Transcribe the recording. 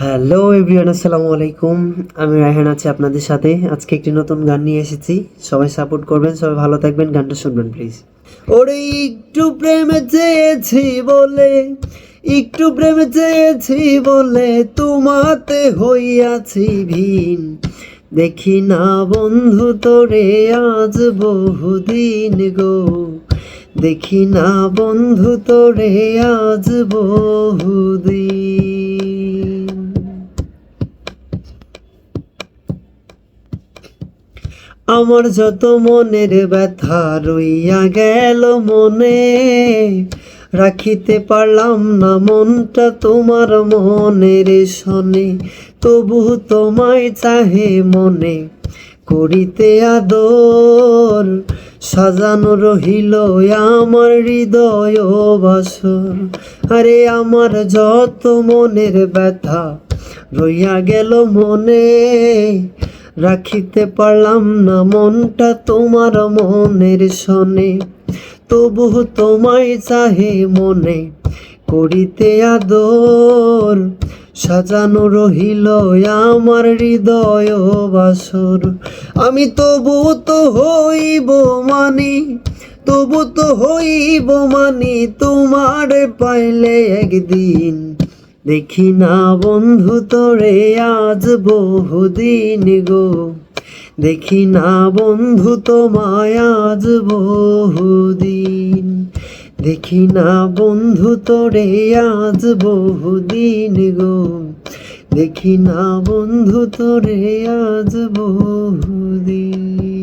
Hello everyone আসসালামু আলাইকুম। আমি রায়হান আছি আপনাদের সাথে। আজকে একটি নতুন গান নিয়ে এসেছি। সবাই সাপোর্ট করবেন, সবাই ভালো থাকবেন, গানটা শুনবেন প্লিজ ওরে, একটু প্রেমে চেয়েছি বলে, একটু প্রেমে চেয়েছি বলে তোমাতে হইয়াছি ভিন। দেখি না বন্ধু তোরে, আজ বহুদিন গো। দেখি না বন্ধু তোরে, আজ বহুদিন আমার যত মনের ব্যথা রইয়া গেল মনে, রাখিতে পারলাম না মনটা তোমার মনের শনে তবু তোমায় চাহে মনে, করিতে আদর, সাজানো রহিল আমার হৃদয় বাসর। আরে আমার যত মনের ব্যথা রইয়া গেল মনে রাখিতে পারলাম না মনটা তোমার মনের শনে তবু তোমায় চাহে মনে করিতে আদর। সাজানো রহিল আমার হৃদয় বাসর। আমি তবু তো হইব মানি তবু তো হইব মানি, তোমার পাইলে একদিন দেখি না বন্ধু তোরে, আজ বহুদিন গো। দেখি না বন্ধু তোমায়, আজ বহুদিন। দেখি না বন্ধু তোরে, আজ বহুদিন গো। দেখি না বন্ধু তোরে, আজ বহুদিন।